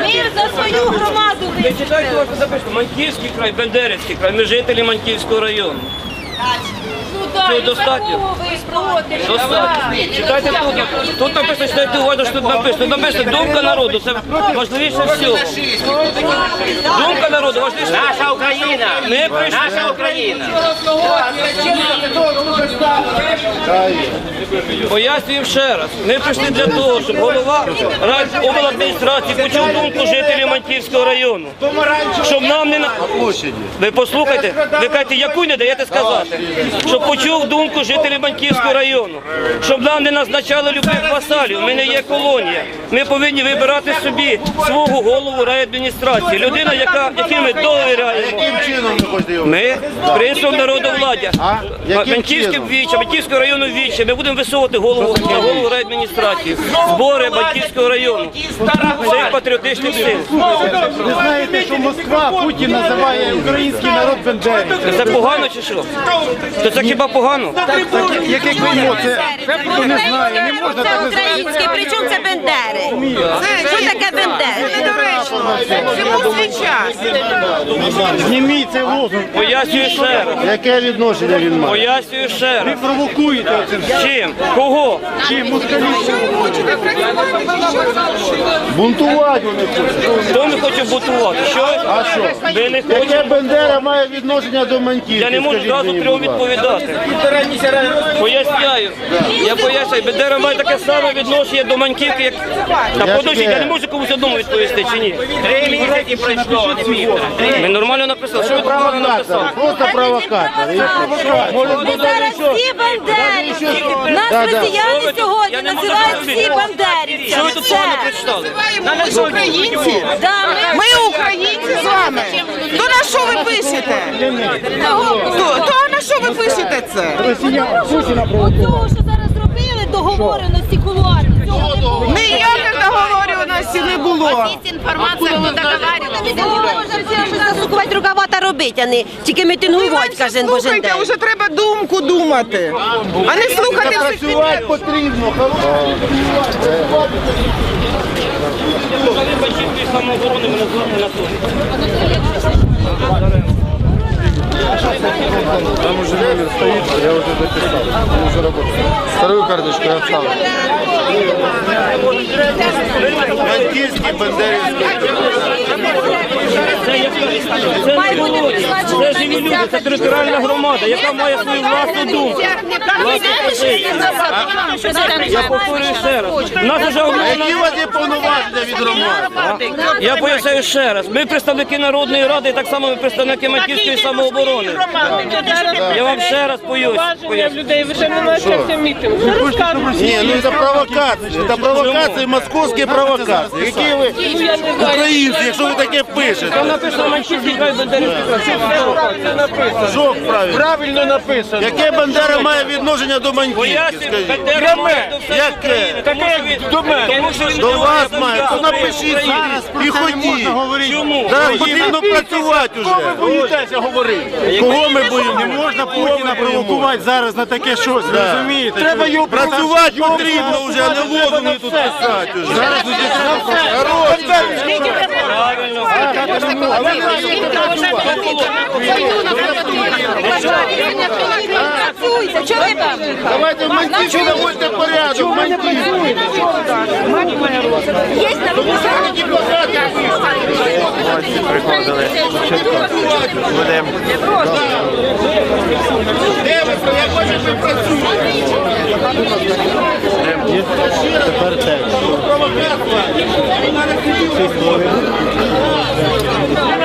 Ми за свою громаду Ви читайте, запишете. Маньківський край, Бендерівський край. Ми жителі Маньківського району. Цього достатньо? Читайте тут. Тут написано, читайте уважно, що тут написано. Тут написано думка народу. Це важливіше всього. Думка народу важливіше. Наша Україна! Ми прийшли. Наша Україна! Пояснюємо ще раз. Ми прийшли для того, щоб голова райобладміністрації почув думку жителів Маньківського району. Щоб нам не на ви послухайте, ви кажете, яку не даєте сказати, щоб почув думку жителів Банківського району, щоб нам не назначали любих васалів. Ми не є колонія. Ми повинні вибирати собі свого голову райадміністрації. Людина, яка якій ми довіряємо. Яким чином ви хочете його? Ми принципом народовладдя. А? Яким Банківським чином? віче, Банківського району віче. Ми будемо висовувати голову на голову райадміністрації. Збори Банківського району. Цих патріотичних сил. Ви знаєте, що Москва Путін називає український народ бендерівцем. Це погано чи що? То це хіба погано? Яке клеймо? Це хто не знає, не можна Це так називати. українське, причому це Бендери. Що таке Бендери? Всьому свій час. Зніміть цей лозунг. Пояснюю ще раз. Яке відношення він має? Пояснюю ще раз. Ви провокуєте це. Чим? Кого? Чи москалі? Хочете працювати, чи що? Бунтувати вони хочуть. Хто не хоче бутувати? Що? А що? Ви не Яке хочете? Бендера має відношення до Маньківки? Я не можу скажіть зразу мені, будь ласка? відповідати. Поясняю. Я поясняю, Бендера має таке саме відношення до Маньківки, як... Та подождіть, я не можу комусь одному відповісти, чи ні? Три місяці пройшло, не півтора. Ми нормально написали. Що ви тут написали? Просто провокатор. Ми зараз всі бандерівці. Нас росіяни сьогодні називають всі бандерівцями. Що ви тут погано прочитали? Ми ж українці. Ми- українці з вами. То на що ви пишете? То, то на що ви пишете це? Оцього, що зараз зробили, договореності кулуарні. Цього не було. Ніяких не було. Інформація не договарювалася. Засукувати рукава та робити, а не тільки мітингувати кожен божий Слухайте, день. вже треба думку думати, а не слухати всіх працювати потрібно. Самооборони мене звати Анатолій. Там уже номер стоит, я уже записал. Он уже работает. Вторую карточку я оставил. Маньківський, Бендерівський. Це, це не це живі люди, це територіальна громада, яка має свою власну думку. Власну позицію. Я повторюю ще раз. У нас вже Які у вас є повноваження від громади? Я пояснюю ще раз. Ми представники Народної ради, і так само ми представники Маківської самооборони. Я вам ще раз поясню. людей вже не почався мітинг. Вже розкажуть. Ні, ну це провокація. Це провокації, московські провокації. Які ви українці, якщо ви таке пишете? Там написано Манчівський край Бендерівський край. Це провокація? Що правильно? Правильно написано. Яке Бандера має відношення до Маньківки, скажіть? Бендера має до всієї Яке? України. Тому До мене. Тому що він До вас має, то напишіть і ходіть. Чому? Зараз потрібно працювати Кого ви боїтеся говорити? Кого ми боїмо? Не можна Путіна провокувати зараз на таке щось, ви розумієте? Треба його Працювати потрібно вже, а не лозунги тут писати вже. Зараз Хорош. Правильно. Працюйте, чого ви там? Давайте в наводьте порядок. в Маньківці. Є на Де ви? Я хочу, щоб ви. Тепер те. Thank you.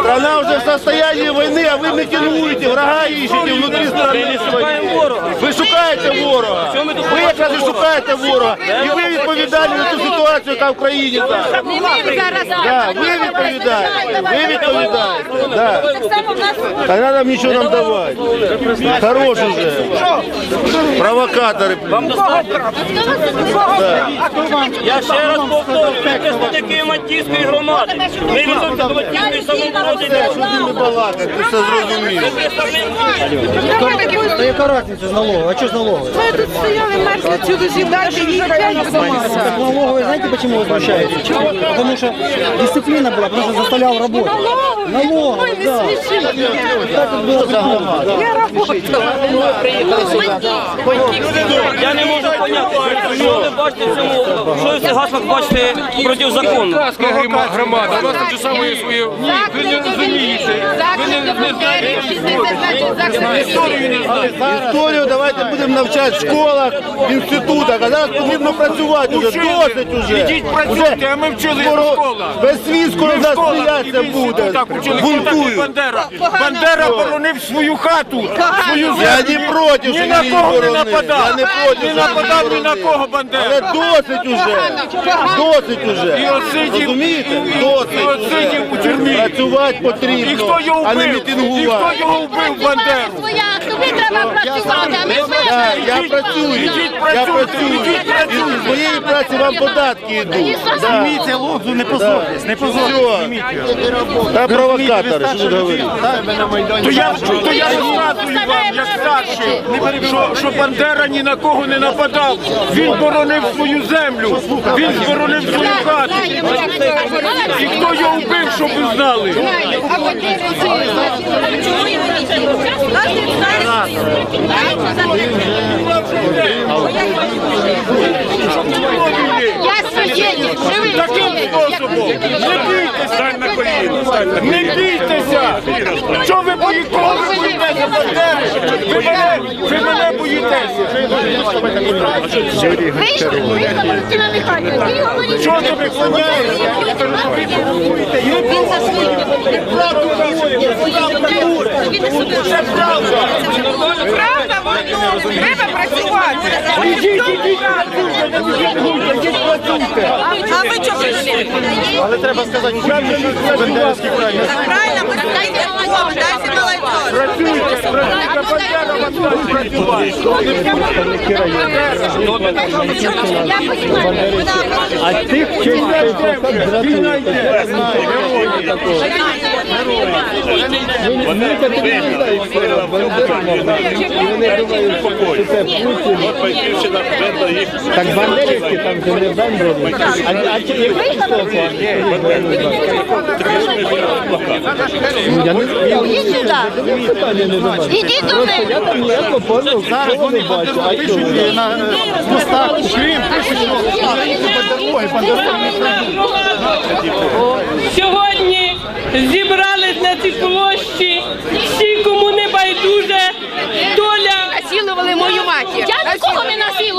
Страна уже в состоянии войны, а вы митингуете, врага ищете внутри страны своей. Шукаємо ворога. Ви шукаєте ворога. Ви якраз і шукаєте ворога. І ви відповідальні за ту ситуацію, яка в країні зараз. Да, ви відповідаєте. Ви відповідаєте. Да. Так не треба нічого нам давати. Хорош уже. Провокатори. Вам достатньо? Я ще раз повторюю, ми представники Мантійської громади. Ми відносимося до Мантійської самооборони. Все, що з ними балакати, ти все зрозумів. Та яка разниця з налогом? А що з налогом? Ми тут стояли, мерзли цілу зиму, їхали Так налоговые, знаете, почему возмущаются? Потому что дисциплина была, потому что заставлял работать. Налоговые, да. Так вот было придумано. Я не можу поняти, що ви бачите в цьому, що ви в цих гаслах бачите протизаконно. громада, у вас так же саме є своє. ви не розумієте. Ви не, знаєте історію. Історію давайте будемо навчати в школах, в інститутах, а зараз потрібно працювати вже, досить уже. Ідіть працюйте, а ми вчили в школах. Весь світ скоро нас сміятися буде. Бунтують. Бандера. Бандера боронив свою хату, свою землю. Я не проти, Ні що на він кого не боронив. нападав. Я не проти, Не що він нападав ні на боронив. кого Але Бандера. досить уже. Досить І уже. отсидів, Розумієте? і Досить. отсидів у тюрмі. Працювати І потрібно, хто його а не вбив? І хто мітингувати. його вбив Бандеру? Своя, тобі треба працювати, а ми Так, я працюю, Ідіть працюйте, ідіть з моєї праці вам податки йдуть. Да. Це лобзу не позорьтесь, не позорьтесь. Все. Та провокатори, що тут говорити. То я, то я розказую вам, як старший, що, що Бандера ні на кого не нападав. Він боронив свою землю, він боронив свою хату. І хто його вбив, щоб ви знали? Я свидетель, живий способом. Не бійтеся. Не бійтеся. Що ви боїтеся? Ви мене, боїтеся. Вийшли, вийшла Валентина Михайлівна. Що ти виклоняєшся? Це правда. Правда, воно треба працювати. Ідіть, ідіть. А ви чого прийшли? Але треба сказати, що Бендерівський край. Правильно, дайте молодь. Працюйте, працюйте, Бандера вас буде працювати. А тих Так бандерівські там це не бандерівські. А, а чи який хто Я не знаю. Ідіть сюди. Питання не знаю. Ідіть до мене. Я там ніякого понял, зараз не бачу. А що ви? на мостах Крим пишуть, Сьогодні зібрались на цій площі всі, кому не байдуже доля. Насилували мою матір. Я нікого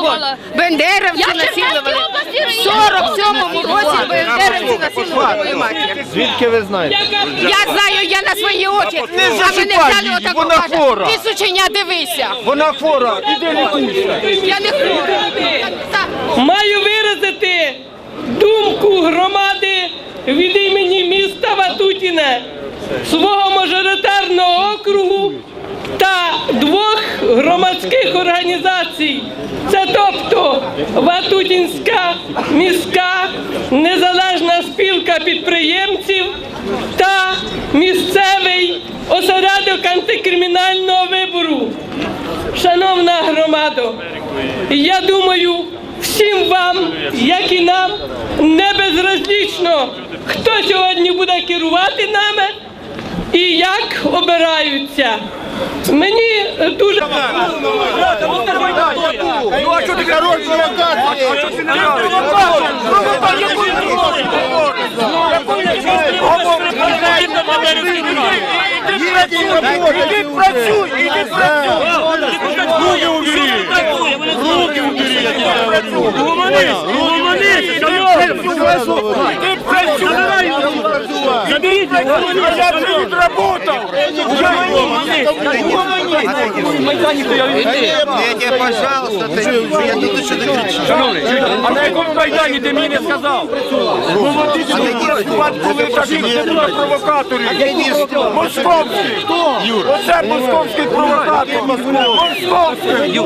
Я в насилували. В 47-му році бендеровці насилували мою матір. Звідки ви знаєте? Я знаю, я на свої очі. Не А мене зачіпай взяли її, отако, вона хвора. ти сученя дивися. Вона хвора, іди лікуйся. Я не хвора. Маю виразити думку громади від імені міста Ватутіне, свого мажоритарного округу та двох громадських організацій. Це тобто Ватутінська міська незалежна спілка підприємців та місцевий осередок антикримінального вибору. Шановна громадо, я думаю, всім вам, як і нам, не безразлічно, хто сьогодні буде керувати нами і як обираються. Мені дуже Ну а що ти хорош провокації? Іди працюй, іди працюй. Руки убери. Руки убери, я тебе говорю. Гуманист, гуманист. Іди працюй, а я вже відработав. А на якому майдані ти мені не сказав? Не було провокаторів. Московський. Оце московський провокатор. Московський.